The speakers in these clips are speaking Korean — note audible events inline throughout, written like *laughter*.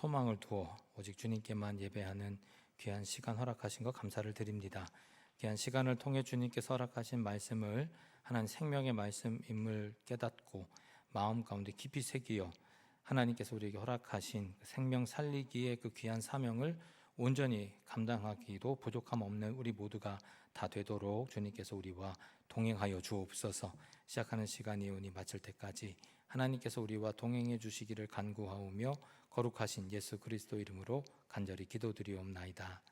소망을 두어 오직 주님께만 예배하는 귀한 시간 허락하신 것 감사를 드립니다. 귀한 시간을 통해 주님께서 허락하신 말씀을 하나님 생명의 말씀임을 깨닫고 마음 가운데 깊이 새기어 하나님께서 우리에게 허락하신 그 생명 살리기의 그 귀한 사명을 온전히 감당하기도 부족함 없는 우리 모두가 다 되도록 주님께서 우리와 동행하여 주옵소서. 시작하는 시간이 오니 마칠 때까지 하나님께서 우리와 동행해 주시기를 간구하오며 거룩하신 예수 그리스도 이름으로 간절히 기도드리옵나이다.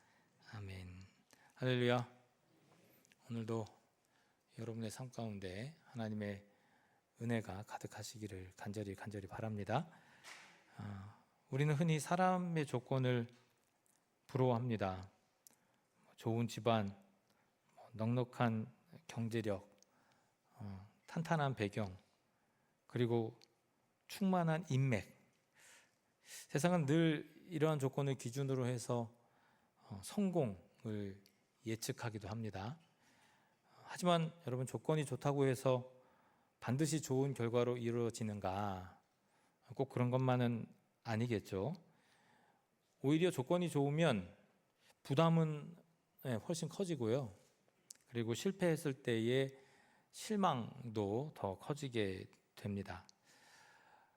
아멘. 할렐루야. 오늘도 여러분의 삶 가운데 하나님의 은혜가 가득하시기를 간절히 간절히 바랍니다. 아, 우리는 흔히 사람의 조건을 부러워합니다. 좋은 집안, 뭐 넉넉한 경제력, 어, 탄탄한 배경, 그리고 충만한 인맥. 세상은 늘 이러한 조건을 기준으로 해서 어, 성공을 예측하기도 합니다. 하지만 여러분 조건이 좋다고 해서 반드시 좋은 결과로 이루어지는가? 꼭 그런 것만은 아니겠죠. 오히려 조건이 좋으면 부담은 네, 훨씬 커지고요. 그리고 실패했을 때의 실망도 더 커지게 됩니다.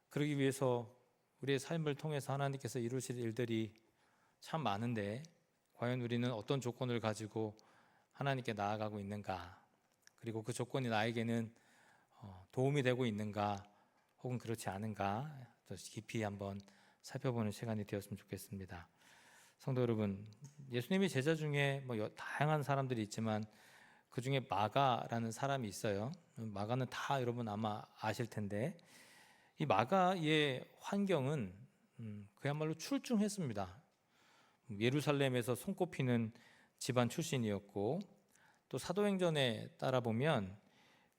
그러기 위해서 우리의 삶을 통해서 하나님께서 이루실 일들이 참 많은데 과연 우리는 어떤 조건을 가지고 하나님께 나아가고 있는가? 그리고 그 조건이 나에게는 어, 도움이 되고 있는가? 혹은 그렇지 않은가? 더 깊이 한번 살펴보는 시간이 되었으면 좋겠습니다. 성도 여러분, 예수님의 제자 중에 뭐 다양한 사람들이 있지만 그 중에 마가라는 사람이 있어요. 마가는 다 여러분 아마 아실 텐데 이 마가의 환경은 음, 그야말로 출중했습니다. 예루살렘에서 손꼽히는 집안 출신이었고 또 사도행전에 따라 보면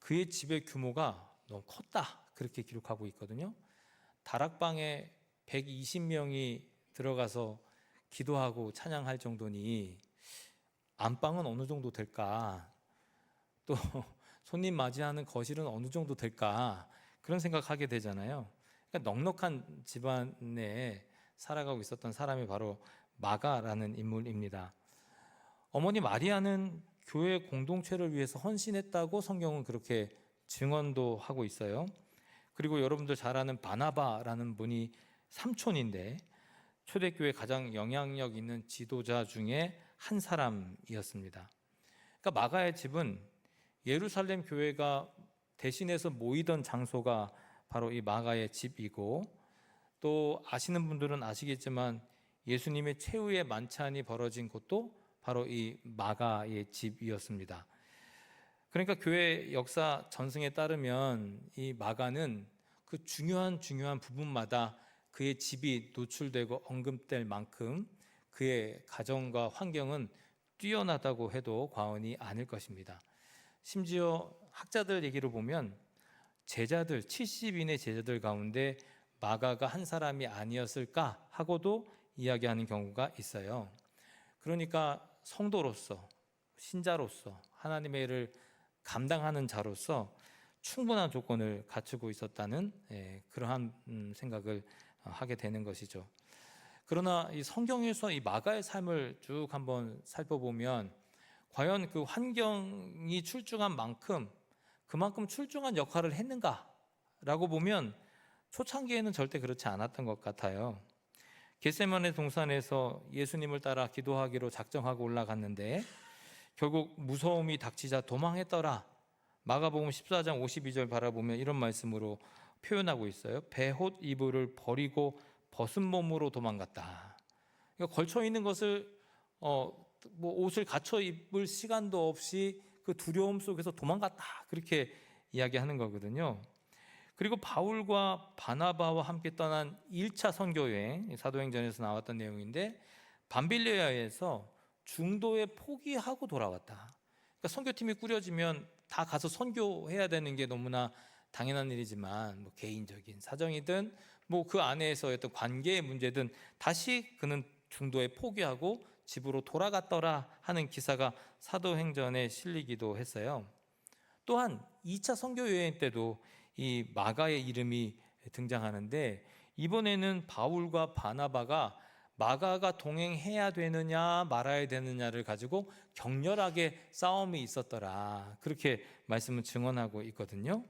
그의 집의 규모가 너무 컸다 그렇게 기록하고 있거든요. 다락방에 120명이 들어가서 기도하고 찬양할 정도니 안방은 어느 정도 될까? 또 *laughs* 손님 맞이하는 거실은 어느 정도 될까? 그런 생각하게 되잖아요. 그러니까 넉넉한 집안에 살아가고 있었던 사람이 바로 마가라는 인물입니다. 어머니 마리아는 교회 공동체를 위해서 헌신했다고 성경은 그렇게 증언도 하고 있어요. 그리고 여러분들 잘 아는 바나바라는 분이 삼촌인데 초대교회 가장 영향력 있는 지도자 중에 한 사람이었습니다. 그러니까 마가의 집은 예루살렘 교회가 대신해서 모이던 장소가 바로 이 마가의 집이고 또 아시는 분들은 아시겠지만 예수님의 최후의 만찬이 벌어진 곳도 바로 이 마가의 집이었습니다. 그러니까 교회 역사 전승에 따르면 이 마가는 그 중요한 중요한 부분마다 그의 집이 노출되고 언급될 만큼 그의 가정과 환경은 뛰어나다고 해도 과언이 아닐 것입니다. 심지어 학자들 얘기를 보면 제자들 70인의 제자들 가운데 마가가 한 사람이 아니었을까 하고도 이야기하는 경우가 있어요. 그러니까 성도로서 신자로서 하나님의 일을 감당하는 자로서 충분한 조건을 갖추고 있었다는 예, 그러한 음, 생각을 어, 하게 되는 것이죠. 그러나 이 성경에서 이 마가의 삶을 쭉 한번 살펴보면 과연 그 환경이 출중한 만큼 그만큼 출중한 역할을 했는가라고 보면 초창기에는 절대 그렇지 않았던 것 같아요. 겟세만의 동산에서 예수님을 따라 기도하기로 작정하고 올라갔는데 결국 무서움이 닥치자 도망했더라. 마가복음 14장 52절 바라보면 이런 말씀으로 표현하고 있어요. 배옷 이불을 버리고 벗은 몸으로 도망갔다. 그러니까 걸쳐 있는 것을 어, 뭐 옷을 갖춰 입을 시간도 없이 그 두려움 속에서 도망갔다. 그렇게 이야기하는 거거든요. 그리고 바울과 바나바와 함께 떠난 1차 선교 여행, 사도행전에서 나왔던 내용인데 밤빌레아에서 중도에 포기하고 돌아왔다. 그러니까 선교팀이 꾸려지면 다 가서 선교해야 되는 게 너무나 당연한 일이지만 뭐 개인적인 사정이든 뭐 그 안에서의 어떤 관계의 문제든 다시 그는 중도에 포기하고 집으로 돌아갔더라 하는 기사가 사도행전에 실리기도 했어요. 또한 2차 선교 여행 때도 이 마가의 이름이 등장하는데 이번에는 바울과 바나바가 마가가 동행해야 되느냐 말아야 되느냐를 가지고 격렬하게 싸움이 있었더라. 그렇게 말씀을 증언하고 있거든요.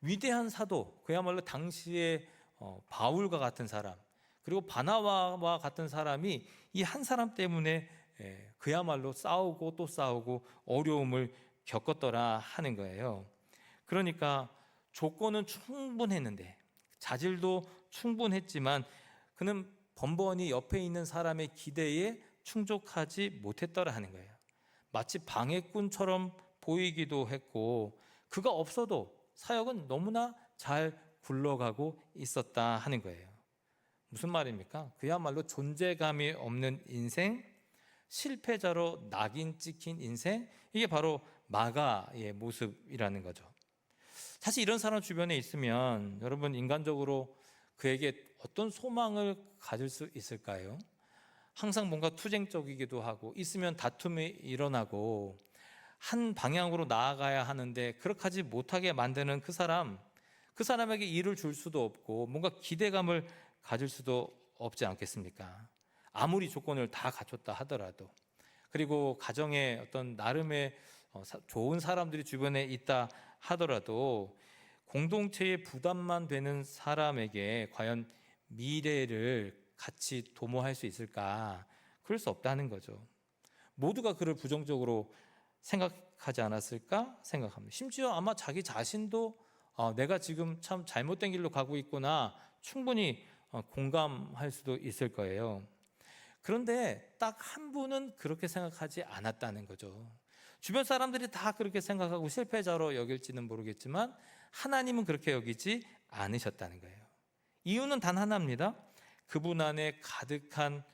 위대한 사도, 그야말로 당시에 어, 바울과 같은 사람, 그리고 바나바와 같은 사람이 이 한 사람 때문에 예, 그야말로 싸우고 또 싸우고 어려움을 겪었더라 하는 거예요. 그러니까 조건은 충분했는데 자질도 충분했지만 그는 번번이 옆에 있는 사람의 기대에 충족하지 못했더라 하는 거예요. 마치 방해꾼처럼 보이기도 했고 그가 없어도 사역은 너무나 잘 굴러가고 있었다 하는 거예요. 무슨 말입니까? 그야말로 존재감이 없는 인생, 실패자로 낙인 찍힌 인생, 이게 바로 마가의 모습이라는 거죠. 사실 이런 사람 주변에 있으면 여러분 인간적으로 그에게 어떤 소망을 가질 수 있을까요? 항상 뭔가 투쟁적이기도 하고 있으면 다툼이 일어나고 한 방향으로 나아가야 하는데 그렇게 하지 못하게 만드는 그 사람 그 사람에게 일을 줄 수도 없고 뭔가 기대감을 가질 수도 없지 않겠습니까? 아무리 조건을 다 갖췄다 하더라도 그리고 가정에 어떤 나름의 어, 사- 좋은 사람들이 주변에 있다 하더라도 공동체의 부담만 되는 사람에게 과연 미래를 같이 도모할 수 있을까? 그럴 수 없다는 거죠. 모두가 그를 부정적으로 생각하지 않았을까 생각합니다. 심지어 아마 자기 자신도 어, 내가 지금 참 잘못된 길로 가고 있구나 충분히 어, 공감할 수도 있을 거예요. 그런데 딱 한 분은 그렇게 생각하지 않았다는 거죠. 주변 사람들이 다 그렇게 생각하고 실패자로 여길지는 모르겠지만 하나님은 그렇게 여기지 않으셨다는 거예요. 이유는 단 하나입니다. 그분 안에 가득한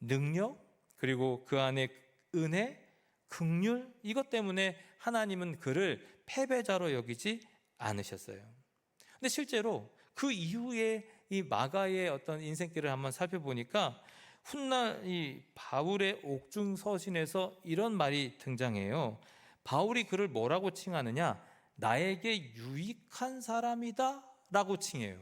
능력 그리고 그 안에 은혜, 긍휼 이것 때문에 하나님은 그를 패배자로 여기지 않으셨어요. 근데 실제로 그 이후에 이 마가의 어떤 인생길을 한번 살펴보니까 훗날 이 바울의 옥중 서신에서 이런 말이 등장해요. 바울이 그를 뭐라고 칭하느냐? 나에게 유익한 사람이다라고 칭해요.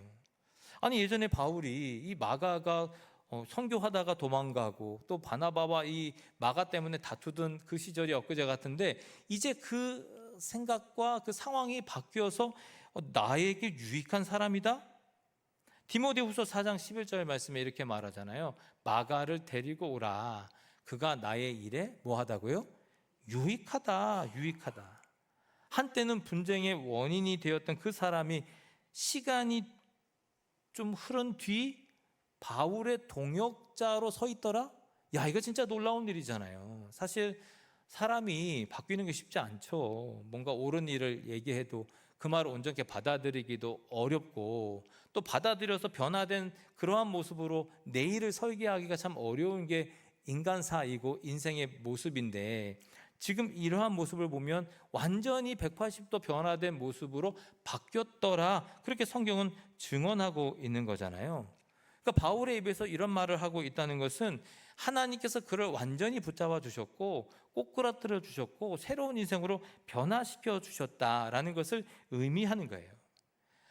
아니 예전에 바울이 이 마가가 어, 선교하다가 도망가고 또 바나바와 이 마가 때문에 다투던 그 시절이 엊그제 같은데 이제 그 생각과 그 상황이 바뀌어서 어, 나에게 유익한 사람이다. 디모데후서 4장 11절 말씀에 이렇게 말하잖아요. 마가를 데리고 오라. 그가 나의 일에 뭐 하다고요? 유익하다. 유익하다. 한때는 분쟁의 원인이 되었던 그 사람이 시간이 좀 흐른 뒤 바울의 동역자로 서 있더라? 야, 이거 진짜 놀라운 일이잖아요. 사실 사람이 바뀌는 게 쉽지 않죠. 뭔가 옳은 일을 얘기해도 그 말을 온전히 받아들이기도 어렵고 또 받아들여서 변화된 그러한 모습으로 내일을 설계하기가 참 어려운 게 인간사이고 인생의 모습인데 지금 이러한 모습을 보면 완전히 180도 변화된 모습으로 바뀌었더라. 그렇게 성경은 증언하고 있는 거잖아요. 그러니까 바울의 입에서 이런 말을 하고 있다는 것은 하나님께서 그를 완전히 붙잡아 주셨고 꼬꾸라뜨려 주셨고 새로운 인생으로 변화시켜 주셨다라는 것을 의미하는 거예요.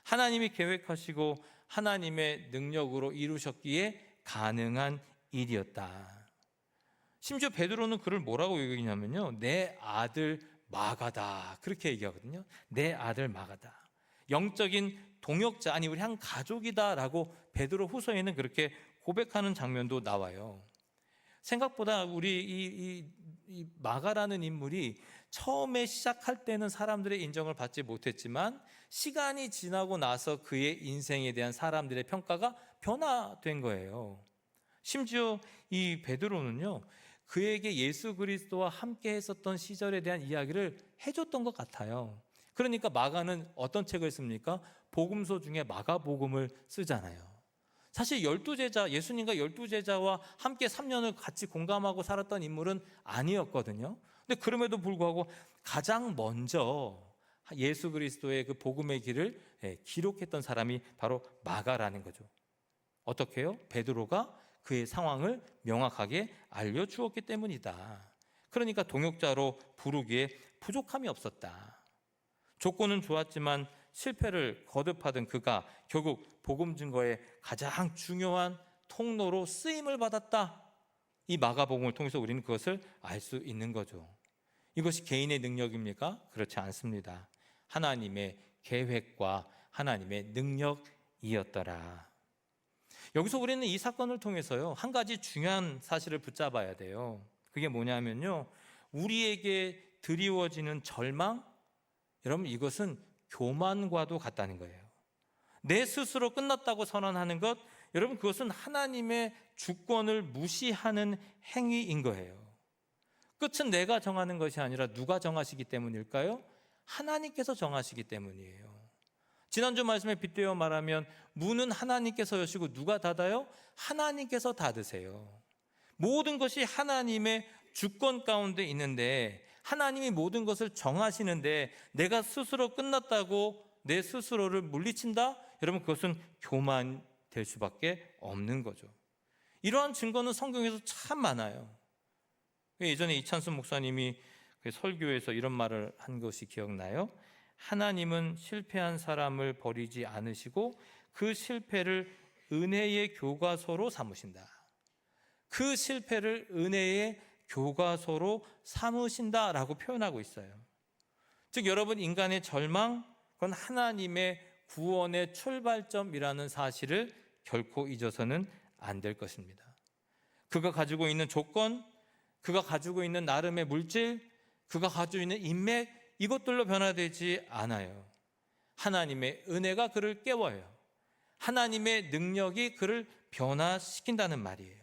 하나님이 계획하시고 하나님의 능력으로 이루셨기에 가능한 일이었다. 심지어 베드로는 그를 뭐라고 얘기냐면요. 내 아들 마가다. 그렇게 얘기하거든요. 내 아들 마가다. 영적인 동역자 아니 우리 한 가족이다라고 베드로 후서에는 그렇게 고백하는 장면도 나와요. 생각보다 우리 이, 이, 이 마가라는 인물이 처음에 시작할 때는 사람들의 인정을 받지 못했지만 시간이 지나고 나서 그의 인생에 대한 사람들의 평가가 변화된 거예요. 심지어 이 베드로는요. 그에게 예수 그리스도와 함께 했었던 시절에 대한 이야기를 해줬던 것 같아요. 그러니까 마가는 어떤 책을 씁니까? 복음서 중에 마가복음을 쓰잖아요. 사실 열두 제자, 예수님과 열두 제자와 함께 3년을 같이 공감하고 살았던 인물은 아니었거든요. 근데 그럼에도 불구하고 가장 먼저 예수 그리스도의 그 복음의 길을 예, 기록했던 사람이 바로 마가라는 거죠. 어떻게요? 베드로가 그의 상황을 명확하게 알려 주었기 때문이다. 그러니까 동역자로 부르기에 부족함이 없었다. 조건은 좋았지만 실패를 거듭하던 그가 결국 복음 증거의 가장 중요한 통로로 쓰임을 받았다. 이 마가복음을 통해서 우리는 그것을 알 수 있는 거죠. 이것이 개인의 능력입니까? 그렇지 않습니다. 하나님의 계획과 하나님의 능력이었더라. 여기서 우리는 이 사건을 통해서요, 한 가지 중요한 사실을 붙잡아야 돼요. 그게 뭐냐면요, 우리에게 드리워지는 절망, 여러분 이것은 교만과도 같다는 거예요. 내 스스로 끝났다고 선언하는 것, 여러분 그것은 하나님의 주권을 무시하는 행위인 거예요. 끝은 내가 정하는 것이 아니라 누가 정하시기 때문일까요? 하나님께서 정하시기 때문이에요. 지난주 말씀에 빗대어 말하면 문은 하나님께서 여시고 누가 닫아요? 하나님께서 닫으세요. 모든 것이 하나님의 주권 가운데 있는데 하나님이 모든 것을 정하시는데 내가 스스로 끝났다고 내 스스로를 물리친다? 여러분 그것은 교만 될 수밖에 없는 거죠. 이러한 증거는 성경에서 참 많아요. 예전에 이찬수 목사님이 그 설교에서 이런 말을 한 것이 기억나요? 하나님은 실패한 사람을 버리지 않으시고 그 실패를 은혜의 교과서로 삼으신다. 그 실패를 은혜의 교과서로 삼으신다라고 표현하고 있어요. 즉 여러분 인간의 절망 그건 하나님의 구원의 출발점이라는 사실을 결코 잊어서는 안 될 것입니다. 그가 가지고 있는 조건, 그가 가지고 있는 나름의 물질, 그가 가지고 있는 인맥 이것들로 변화되지 않아요. 하나님의 은혜가 그를 깨워요. 하나님의 능력이 그를 변화시킨다는 말이에요.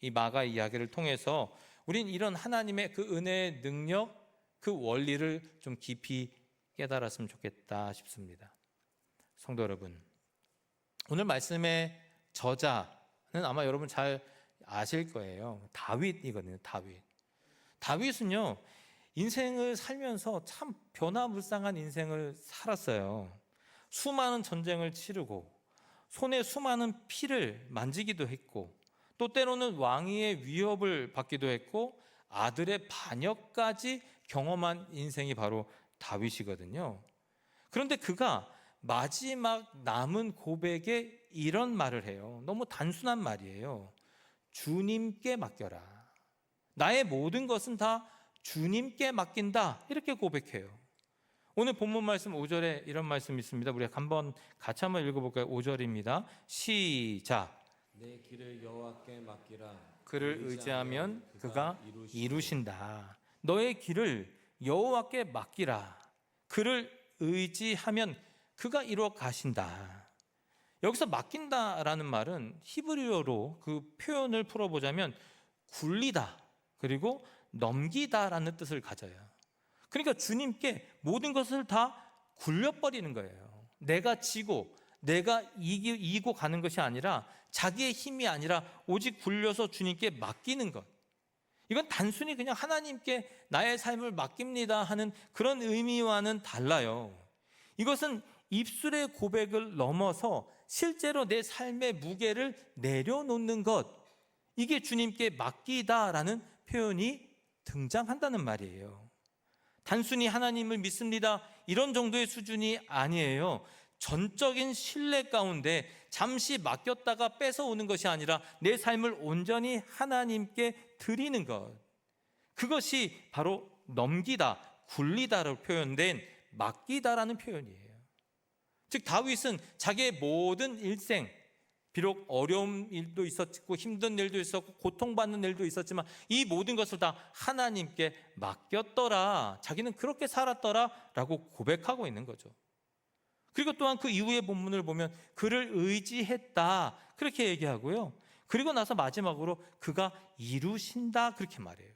이 마가 이야기를 통해서 우린 이런 하나님의 그 은혜의 능력, 그 원리를 좀 깊이 깨달았으면 좋겠다 싶습니다. 성도 여러분, 오늘 말씀의 저자는 아마 여러분 잘 아실 거예요. 다윗이거든요. 다윗. 다윗은요, 인생을 살면서 참 변화무쌍한 인생을 살았어요. 수많은 전쟁을 치르고 손에 수많은 피를 만지기도 했고 또 때로는 왕위의 위협을 받기도 했고 아들의 반역까지 경험한 인생이 바로 다윗이거든요. 그런데 그가 마지막 남은 고백에 이런 말을 해요. 너무 단순한 말이에요. 주님께 맡겨라. 나의 모든 것은 다 주님께 맡긴다. 이렇게 고백해요. 오늘 본문 말씀 5절에 이런 말씀이 있습니다. 우리 한번 같이 한번 읽어볼까요? 5절입니다. 시작. 내 길을 여호와께 맡기라. 그를 의지하면 그가 이루신다. 너의 길을 여호와께 맡기라. 그를 의지하면 그가 이루어 가신다. 여기서 맡긴다라는 말은 히브리어로 그 표현을 풀어보자면 굴리다 그리고 넘기다라는 뜻을 가져요. 그러니까 주님께 모든 것을 다 굴려버리는 거예요. 내가 지고 내가 이기, 이고 가는 것이 아니라 자기의 힘이 아니라 오직 굴려서 주님께 맡기는 것. 이건 단순히 그냥 하나님께 나의 삶을 맡깁니다 하는 그런 의미와는 달라요. 이것은 입술의 고백을 넘어서 실제로 내 삶의 무게를 내려놓는 것. 이게 주님께 맡기다라는 표현이 등장한다는 말이에요. 단순히 하나님을 믿습니다. 이런 정도의 수준이 아니에요. 전적인 신뢰 가운데 잠시 맡겼다가 뺏어오는 것이 아니라 내 삶을 온전히 하나님께 드리는 것. 그것이 바로 넘기다, 굴리다로 표현된 맡기다라는 표현이에요. 즉, 다윗은 자기의 모든 일생, 비록 어려운 일도 있었고 힘든 일도 있었고 고통받는 일도 있었지만 이 모든 것을 다 하나님께 맡겼더라. 자기는 그렇게 살았더라라고 고백하고 있는 거죠. 그리고 또한 그 이후의 본문을 보면 그를 의지했다. 그렇게 얘기하고요. 그리고 나서 마지막으로 그가 이루신다. 그렇게 말해요.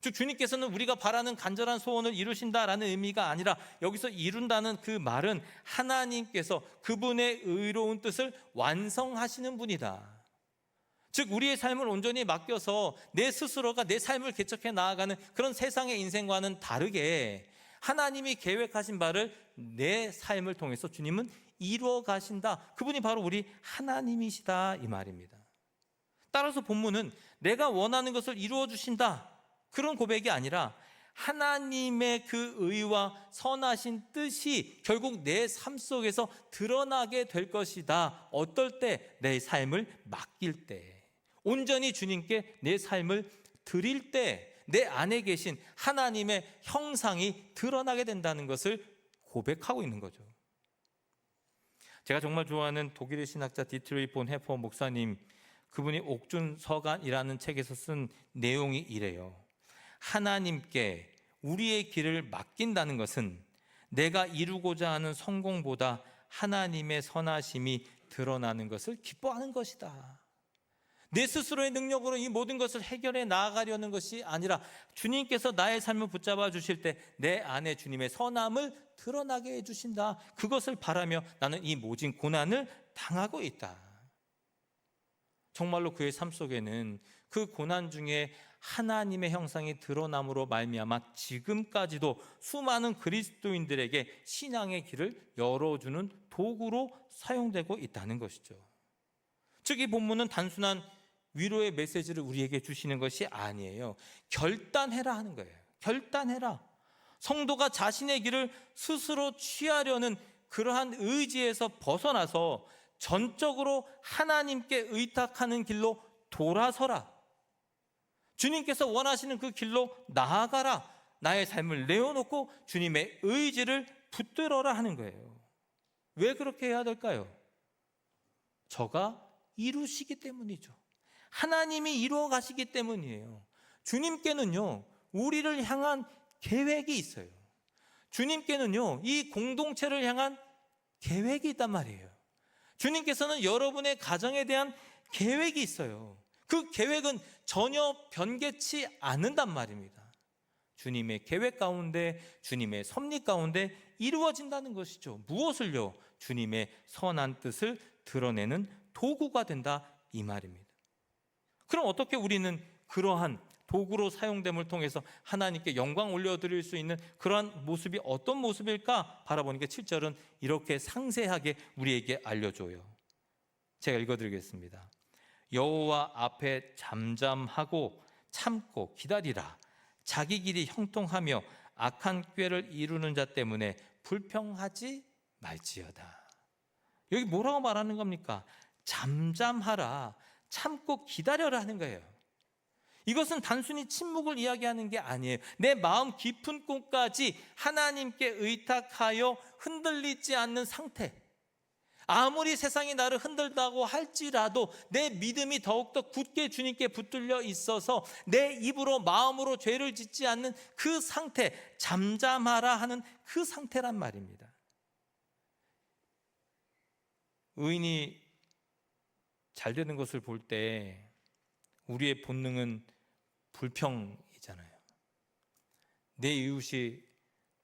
즉 주님께서는 우리가 바라는 간절한 소원을 이루신다라는 의미가 아니라 여기서 이룬다는 그 말은 하나님께서 그분의 의로운 뜻을 완성하시는 분이다. 즉 우리의 삶을 온전히 맡겨서 내 스스로가 내 삶을 개척해 나아가는 그런 세상의 인생과는 다르게 하나님이 계획하신 바를 내 삶을 통해서 주님은 이루어 가신다. 그분이 바로 우리 하나님이시다 이 말입니다. 따라서 본문은 내가 원하는 것을 이루어 주신다. 그런 고백이 아니라 하나님의 그 의와 선하신 뜻이 결국 내 삶 속에서 드러나게 될 것이다. 어떨 때? 내 삶을 맡길 때. 온전히 주님께 내 삶을 드릴 때 내 안에 계신 하나님의 형상이 드러나게 된다는 것을 고백하고 있는 거죠. 제가 정말 좋아하는 독일의 신학자 디트로이 본 해퍼 목사님 그분이 옥준 서간이라는 책에서 쓴 내용이 이래요. 하나님께 우리의 길을 맡긴다는 것은 내가 이루고자 하는 성공보다 하나님의 선하심이 드러나는 것을 기뻐하는 것이다. 내 스스로의 능력으로 이 모든 것을 해결해 나아가려는 것이 아니라 주님께서 나의 삶을 붙잡아 주실 때 내 안에 주님의 선함을 드러나게 해 주신다. 그것을 바라며 나는 이 모진 고난을 당하고 있다. 정말로 그의 삶 속에는 그 고난 중에 하나님의 형상이 드러남으로 말미암아 지금까지도 수많은 그리스도인들에게 신앙의 길을 열어주는 도구로 사용되고 있다는 것이죠. 즉 이 본문은 단순한 위로의 메시지를 우리에게 주시는 것이 아니에요. 결단해라 하는 거예요. 결단해라. 성도가 자신의 길을 스스로 취하려는 그러한 의지에서 벗어나서 전적으로 하나님께 의탁하는 길로 돌아서라. 주님께서 원하시는 그 길로 나아가라. 나의 삶을 내어놓고 주님의 의지를 붙들어라 하는 거예요. 왜 그렇게 해야 될까요? 저가 이루시기 때문이죠. 하나님이 이루어 가시기 때문이에요. 주님께는요, 우리를 향한 계획이 있어요. 주님께는요, 이 공동체를 향한 계획이 있단 말이에요. 주님께서는 여러분의 가정에 대한 계획이 있어요. 그 계획은 전혀 변개치 않는단 말입니다. 주님의 계획 가운데, 주님의 섭리 가운데 이루어진다는 것이죠. 무엇을요? 주님의 선한 뜻을 드러내는 도구가 된다 이 말입니다. 그럼 어떻게 우리는 그러한 도구로 사용됨을 통해서 하나님께 영광 올려드릴 수 있는 그러한 모습이 어떤 모습일까 바라보니까 7절은 이렇게 상세하게 우리에게 알려줘요. 제가 읽어드리겠습니다. 여호와 앞에 잠잠하고 참고 기다리라. 자기 길이 형통하며 악한 꾀를 이루는 자 때문에 불평하지 말지어다. 여기 뭐라고 말하는 겁니까? 잠잠하라. 참고 기다려라 하는 거예요. 이것은 단순히 침묵을 이야기하는 게 아니에요. 내 마음 깊은 곳까지 하나님께 의탁하여 흔들리지 않는 상태. 아무리 세상이 나를 흔들다고 할지라도 내 믿음이 더욱더 굳게 주님께 붙들려 있어서 내 입으로 마음으로 죄를 짓지 않는 그 상태, 잠잠하라 하는 그 상태란 말입니다. 의인이 잘 되는 것을 볼 때 우리의 본능은 불평이잖아요. 내 이웃이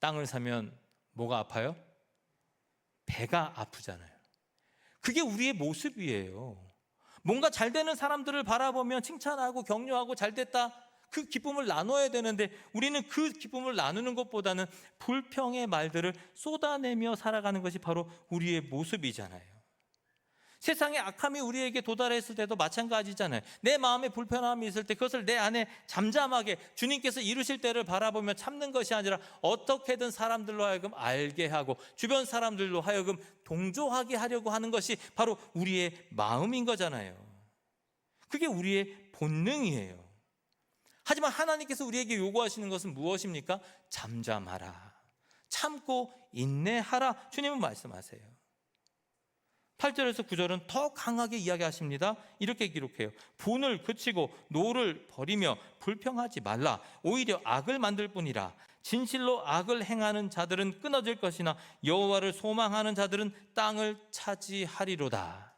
땅을 사면 뭐가 아파요? 배가 아프잖아요. 그게 우리의 모습이에요. 뭔가 잘 되는 사람들을 바라보면 칭찬하고 격려하고 잘 됐다. 그 기쁨을 나눠야 되는데 우리는 그 기쁨을 나누는 것보다는 불평의 말들을 쏟아내며 살아가는 것이 바로 우리의 모습이잖아요. 세상의 악함이 우리에게 도달했을 때도 마찬가지잖아요. 내 마음에 불편함이 있을 때 그것을 내 안에 잠잠하게 주님께서 이루실 때를 바라보며 참는 것이 아니라 어떻게든 사람들로 하여금 알게 하고 주변 사람들로 하여금 동조하게 하려고 하는 것이 바로 우리의 마음인 거잖아요. 그게 우리의 본능이에요. 하지만 하나님께서 우리에게 요구하시는 것은 무엇입니까? 잠잠하라. 참고 인내하라. 주님은 말씀하세요. 8절에서 9절은 더 강하게 이야기하십니다. 이렇게 기록해요. 분을 그치고 노를 버리며 불평하지 말라. 오히려 악을 만들 뿐이라. 진실로 악을 행하는 자들은 끊어질 것이나 여호와를 소망하는 자들은 땅을 차지하리로다.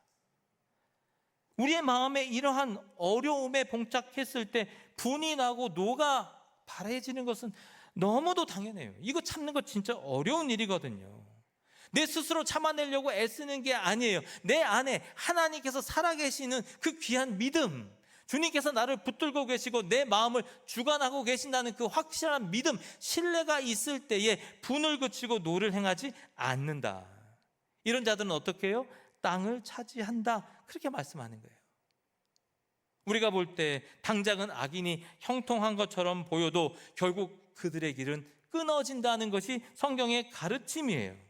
우리의 마음에 이러한 어려움에 봉착했을 때 분이 나고 노가 바래지는 것은 너무도 당연해요. 이거 참는 거 진짜 어려운 일이거든요. 내 스스로 참아내려고 애쓰는 게 아니에요. 내 안에 하나님께서 살아계시는 그 귀한 믿음, 주님께서 나를 붙들고 계시고 내 마음을 주관하고 계신다는 그 확실한 믿음, 신뢰가 있을 때에 분을 그치고 노를 행하지 않는다. 이런 자들은 어떻게 해요? 땅을 차지한다. 그렇게 말씀하는 거예요. 우리가 볼 때 당장은 악인이 형통한 것처럼 보여도 결국 그들의 길은 끊어진다는 것이 성경의 가르침이에요.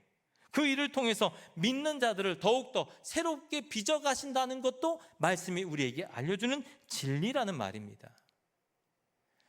그 일을 통해서 믿는 자들을 더욱더 새롭게 빚어가신다는 것도 말씀이 우리에게 알려주는 진리라는 말입니다.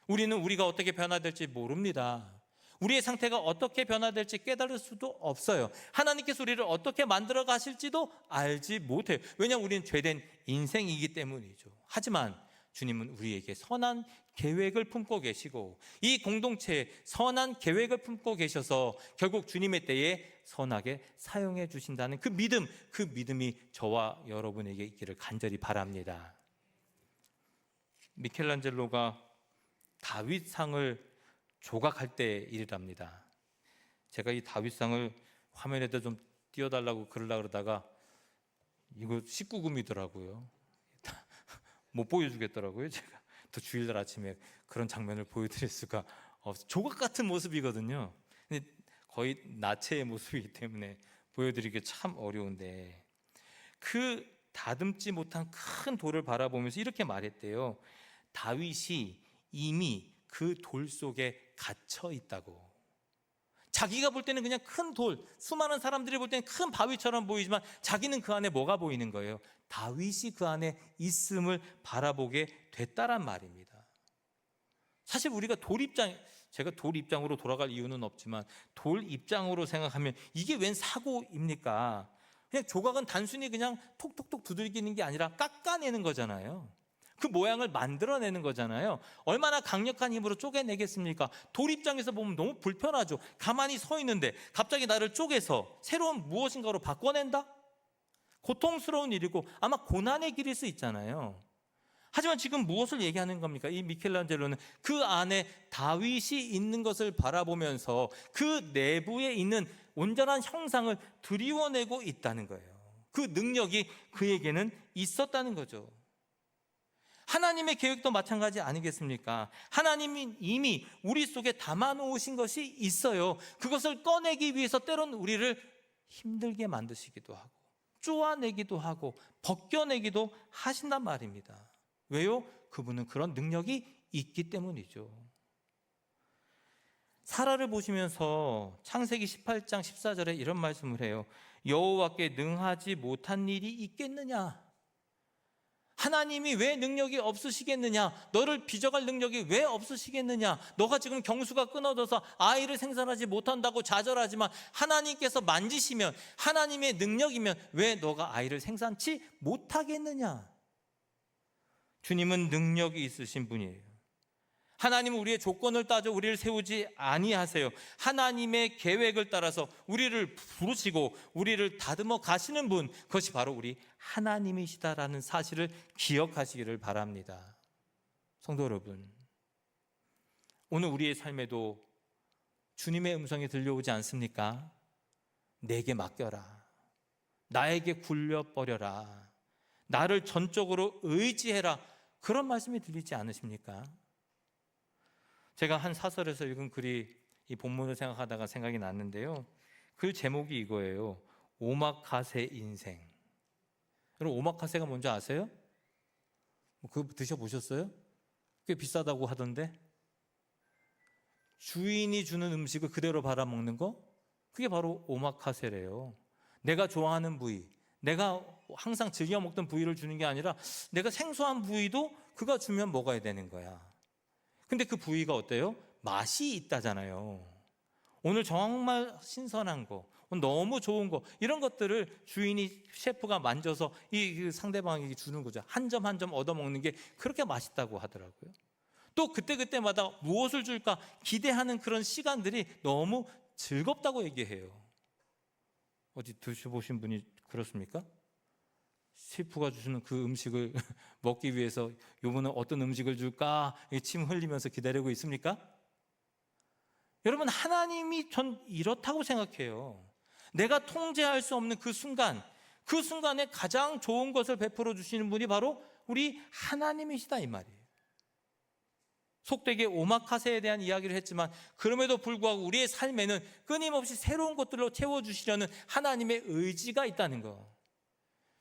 우리는 우리가 어떻게 변화될지 모릅니다. 우리의 상태가 어떻게 변화될지 깨달을 수도 없어요. 하나님께서 우리를 어떻게 만들어 가실지도 알지 못해요. 왜냐하면 우리는 죄된 인생이기 때문이죠. 하지만 주님은 우리에게 선한 계획을 품고 계시고 이 공동체에 선한 계획을 품고 계셔서 결국 주님의 때에 선하게 사용해 주신다는 그 믿음, 그 믿음이 저와 여러분에게 있기를 간절히 바랍니다. 미켈란젤로가 다윗상을 조각할 때 일이랍니다. 제가 이 다윗상을 화면에다 좀 띄워달라고 그러려 그러다가 이거 19금이더라고요. *laughs* 못 보여주겠더라고요. 제가 또 주일날 아침에 그런 장면을 보여드릴 수가 없어. 조각 같은 모습이거든요. 근데 거의 나체의 모습이기 때문에 보여드리기 참 어려운데 그 다듬지 못한 큰 돌을 바라보면서 이렇게 말했대요. 다윗이 이미 그 돌 속에 갇혀 있다고. 자기가 볼 때는 그냥 큰 돌, 수많은 사람들이 볼 때는 큰 바위처럼 보이지만 자기는 그 안에 뭐가 보이는 거예요? 다윗이 그 안에 있음을 바라보게 됐다란 말입니다. 사실 우리가 돌 입장, 제가 돌 입장으로 돌아갈 이유는 없지만 돌 입장으로 생각하면 이게 웬 사고입니까? 그냥 조각은 단순히 그냥 톡톡톡 두들기는 게 아니라 깎아내는 거잖아요. 그 모양을 만들어내는 거잖아요. 얼마나 강력한 힘으로 쪼개내겠습니까? 돌 입장에서 보면 너무 불편하죠. 가만히 서 있는데 갑자기 나를 쪼개서 새로운 무엇인가로 바꿔낸다? 고통스러운 일이고 아마 고난의 길일 수 있잖아요. 하지만 지금 무엇을 얘기하는 겁니까? 이 미켈란젤로는 그 안에 다윗이 있는 것을 바라보면서 그 내부에 있는 온전한 형상을 드리워내고 있다는 거예요. 그 능력이 그에게는 있었다는 거죠. 하나님의 계획도 마찬가지 아니겠습니까? 하나님이 이미 우리 속에 담아 놓으신 것이 있어요. 그것을 꺼내기 위해서 때론 우리를 힘들게 만드시기도 하고, 쪼아내기도 하고, 벗겨내기도 하신단 말입니다. 왜요? 그분은 그런 능력이 있기 때문이죠. 사라를 보시면서 창세기 18장 14절에 이런 말씀을 해요. 여호와께 능하지 못한 일이 있겠느냐? 하나님이 왜 능력이 없으시겠느냐? 너를 빚어갈 능력이 왜 없으시겠느냐? 너가 지금 경수가 끊어져서 아이를 생산하지 못한다고 좌절하지만 하나님께서 만지시면 하나님의 능력이면 왜 너가 아이를 생산치 못하겠느냐? 주님은 능력이 있으신 분이에요. 하나님은 우리의 조건을 따져 우리를 세우지 아니하세요. 하나님의 계획을 따라서 우리를 부르시고 우리를 다듬어 가시는 분, 그것이 바로 우리 하나님이시다라는 사실을 기억하시기를 바랍니다. 성도 여러분, 오늘 우리의 삶에도 주님의 음성이 들려오지 않습니까? 내게 맡겨라. 나에게 굴려버려라. 나를 전적으로 의지해라. 그런 말씀이 들리지 않으십니까? 제가 한 사설에서 읽은 글이 이 본문을 생각하다가 생각이 났는데요. 글 제목이 이거예요. 오마카세 인생. 여러분 오마카세가 뭔지 아세요? 뭐 그거 드셔보셨어요? 꽤 비싸다고 하던데. 주인이 주는 음식을 그대로 받아먹는 거? 그게 바로 오마카세래요. 내가 좋아하는 부위, 내가 항상 즐겨 먹던 부위를 주는 게 아니라 내가 생소한 부위도 그가 주면 먹어야 되는 거야. 근데 그 부위가 어때요? 맛이 있다잖아요. 오늘 정말 신선한 거, 너무 좋은 거, 이런 것들을 주인이 셰프가 만져서 이 상대방에게 주는 거죠. 한 점 한 점 얻어먹는 게 그렇게 맛있다고 하더라고요. 또 그때그때마다 무엇을 줄까 기대하는 그런 시간들이 너무 즐겁다고 얘기해요. 어디 드셔보신 분이 그렇습니까? 셰프가 주시는 그 음식을 *laughs* 먹기 위해서 요번은 어떤 음식을 줄까 침 흘리면서 기다리고 있습니까? 여러분 하나님이 전 이렇다고 생각해요. 내가 통제할 수 없는 그 순간, 그 순간에 가장 좋은 것을 베풀어 주시는 분이 바로 우리 하나님이시다 이 말이에요. 속되게 오마카세에 대한 이야기를 했지만 그럼에도 불구하고 우리의 삶에는 끊임없이 새로운 것들로 채워 주시려는 하나님의 의지가 있다는 거.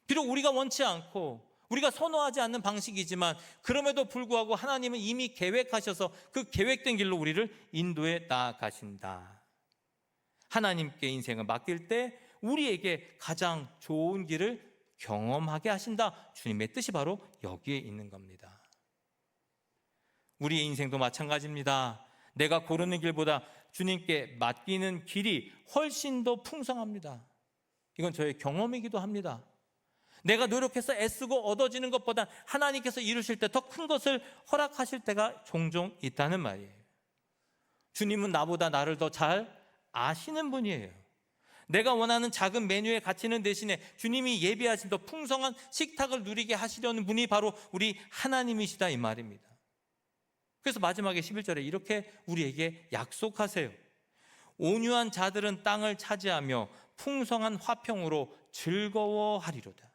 비록 우리가 원치 않고 우리가 선호하지 않는 방식이지만 그럼에도 불구하고 하나님은 이미 계획하셔서 그 계획된 길로 우리를 인도해 나가신다. 하나님께 인생을 맡길 때 우리에게 가장 좋은 길을 경험하게 하신다. 주님의 뜻이 바로 여기에 있는 겁니다. 우리의 인생도 마찬가지입니다. 내가 고르는 길보다 주님께 맡기는 길이 훨씬 더 풍성합니다. 이건 저의 경험이기도 합니다. 내가 노력해서 애쓰고 얻어지는 것보다 하나님께서 이루실 때 더 큰 것을 허락하실 때가 종종 있다는 말이에요. 주님은 나보다 나를 더 잘 아시는 분이에요. 내가 원하는 작은 메뉴에 갇히는 대신에 주님이 예비하신 더 풍성한 식탁을 누리게 하시려는 분이 바로 우리 하나님이시다 이 말입니다. 그래서 마지막에 11절에 이렇게 우리에게 약속하세요. 온유한 자들은 땅을 차지하며 풍성한 화평으로 즐거워하리로다.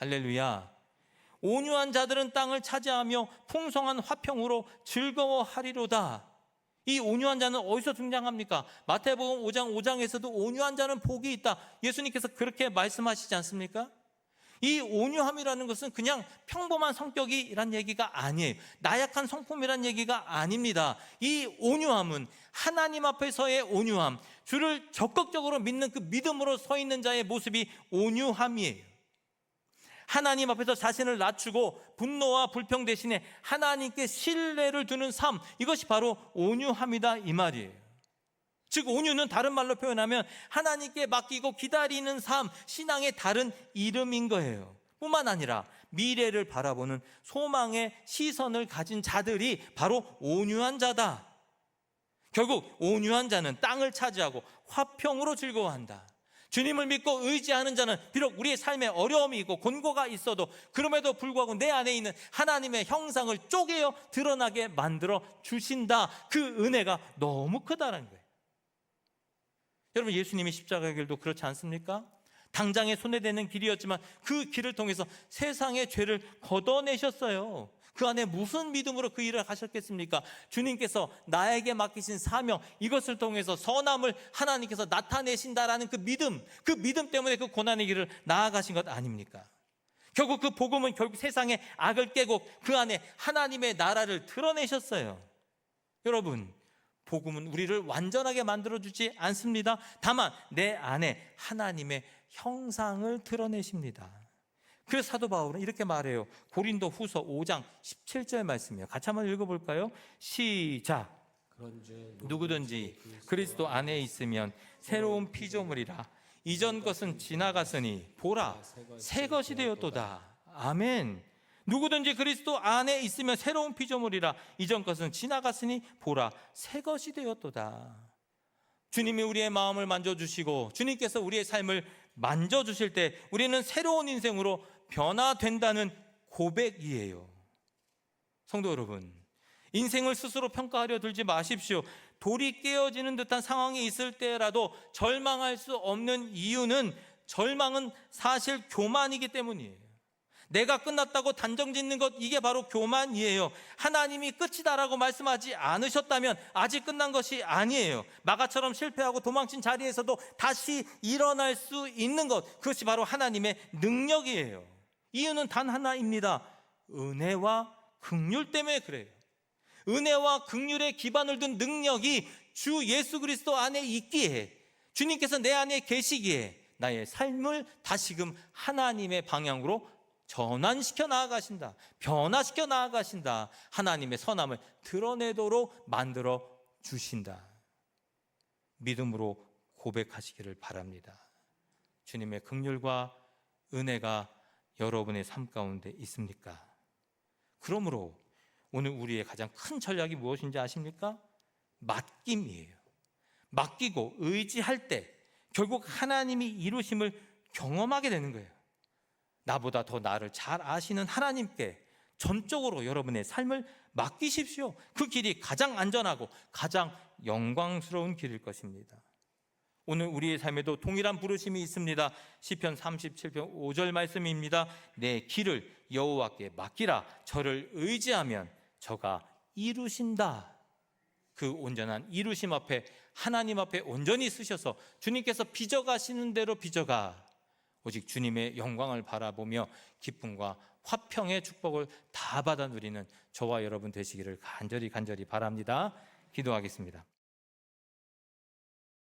할렐루야. 온유한 자들은 땅을 차지하며 풍성한 화평으로 즐거워하리로다. 이 온유한 자는 어디서 등장합니까? 마태복음 5장 5장에서도 온유한 자는 복이 있다. 예수님께서 그렇게 말씀하시지 않습니까? 이 온유함이라는 것은 그냥 평범한 성격이란 얘기가 아니에요. 나약한 성품이란 얘기가 아닙니다. 이 온유함은 하나님 앞에서의 온유함, 주를 적극적으로 믿는 그 믿음으로 서 있는 자의 모습이 온유함이에요. 하나님 앞에서 자신을 낮추고 분노와 불평 대신에 하나님께 신뢰를 두는 삶, 이것이 바로 온유함이다 이 말이에요. 즉 온유는 다른 말로 표현하면 하나님께 맡기고 기다리는 삶, 신앙의 다른 이름인 거예요. 뿐만 아니라 미래를 바라보는 소망의 시선을 가진 자들이 바로 온유한 자다. 결국 온유한 자는 땅을 차지하고 화평으로 즐거워한다. 주님을 믿고 의지하는 자는 비록 우리의 삶에 어려움이 있고 곤고가 있어도 그럼에도 불구하고 내 안에 있는 하나님의 형상을 쪼개어 드러나게 만들어 주신다. 그 은혜가 너무 크다는 거예요. 여러분 예수님의 십자가의 길도 그렇지 않습니까? 당장에 손에 대는 길이었지만 그 길을 통해서 세상의 죄를 걷어내셨어요. 그 안에 무슨 믿음으로 그 일을 하셨겠습니까? 주님께서 나에게 맡기신 사명 이것을 통해서 선함을 하나님께서 나타내신다라는 그 믿음, 그 믿음 때문에 그 고난의 길을 나아가신 것 아닙니까? 결국 그 복음은 결국 세상의 악을 깨고 그 안에 하나님의 나라를 드러내셨어요. 여러분, 복음은 우리를 완전하게 만들어주지 않습니다. 다만 내 안에 하나님의 형상을 드러내십니다. 그래서 사도 바울은 이렇게 말해요. 고린도 후서 5장 17절 말씀이에요. 같이 한번 읽어볼까요? 시작. 누구든지 그리스도 안에 있으면 새로운 피조물이라. 이전 것은 지나갔으니 보라 새 것이 되었도다. 아멘. 누구든지 그리스도 안에 있으면 새로운 피조물이라. 이전 것은 지나갔으니 보라 새 것이 되었도다. 주님이 우리의 마음을 만져주시고 주님께서 우리의 삶을 만져주실 때 우리는 새로운 인생으로 변화된다는 고백이에요. 성도 여러분, 인생을 스스로 평가하려 들지 마십시오. 돌이 깨어지는 듯한 상황이 있을 때라도 절망할 수 없는 이유는 절망은 사실 교만이기 때문이에요. 내가 끝났다고 단정 짓는 것 이게 바로 교만이에요. 하나님이 끝이다라고 말씀하지 않으셨다면 아직 끝난 것이 아니에요. 마가처럼 실패하고 도망친 자리에서도 다시 일어날 수 있는 것 그것이 바로 하나님의 능력이에요. 이유는 단 하나입니다. 은혜와 긍휼 때문에 그래요. 은혜와 긍휼의 기반을 둔 능력이 주 예수 그리스도 안에 있기에 주님께서 내 안에 계시기에 나의 삶을 다시금 하나님의 방향으로 전환시켜 나아가신다. 변화시켜 나아가신다. 하나님의 선함을 드러내도록 만들어 주신다. 믿음으로 고백하시기를 바랍니다. 주님의 긍휼과 은혜가 여러분의 삶 가운데 있습니까? 그러므로 오늘 우리의 가장 큰 전략이 무엇인지 아십니까? 맡김이에요. 맡기고 의지할 때 결국 하나님이 이루심을 경험하게 되는 거예요. 나보다 더 나를 잘 아시는 하나님께 전적으로 여러분의 삶을 맡기십시오. 그 길이 가장 안전하고 가장 영광스러운 길일 것입니다. 오늘 우리의 삶에도 동일한 부르심이 있습니다. 시편 37편 5절 말씀입니다. 내 길을 여호와께 맡기라. 저를 의지하면 저가 이루신다. 그 온전한 이루심 앞에 하나님 앞에 온전히 쓰셔서 주님께서 빚어가시는 대로 빚어가 오직 주님의 영광을 바라보며 기쁨과 화평의 축복을 다 받아 누리는 저와 여러분 되시기를 간절히 간절히 바랍니다. 기도하겠습니다.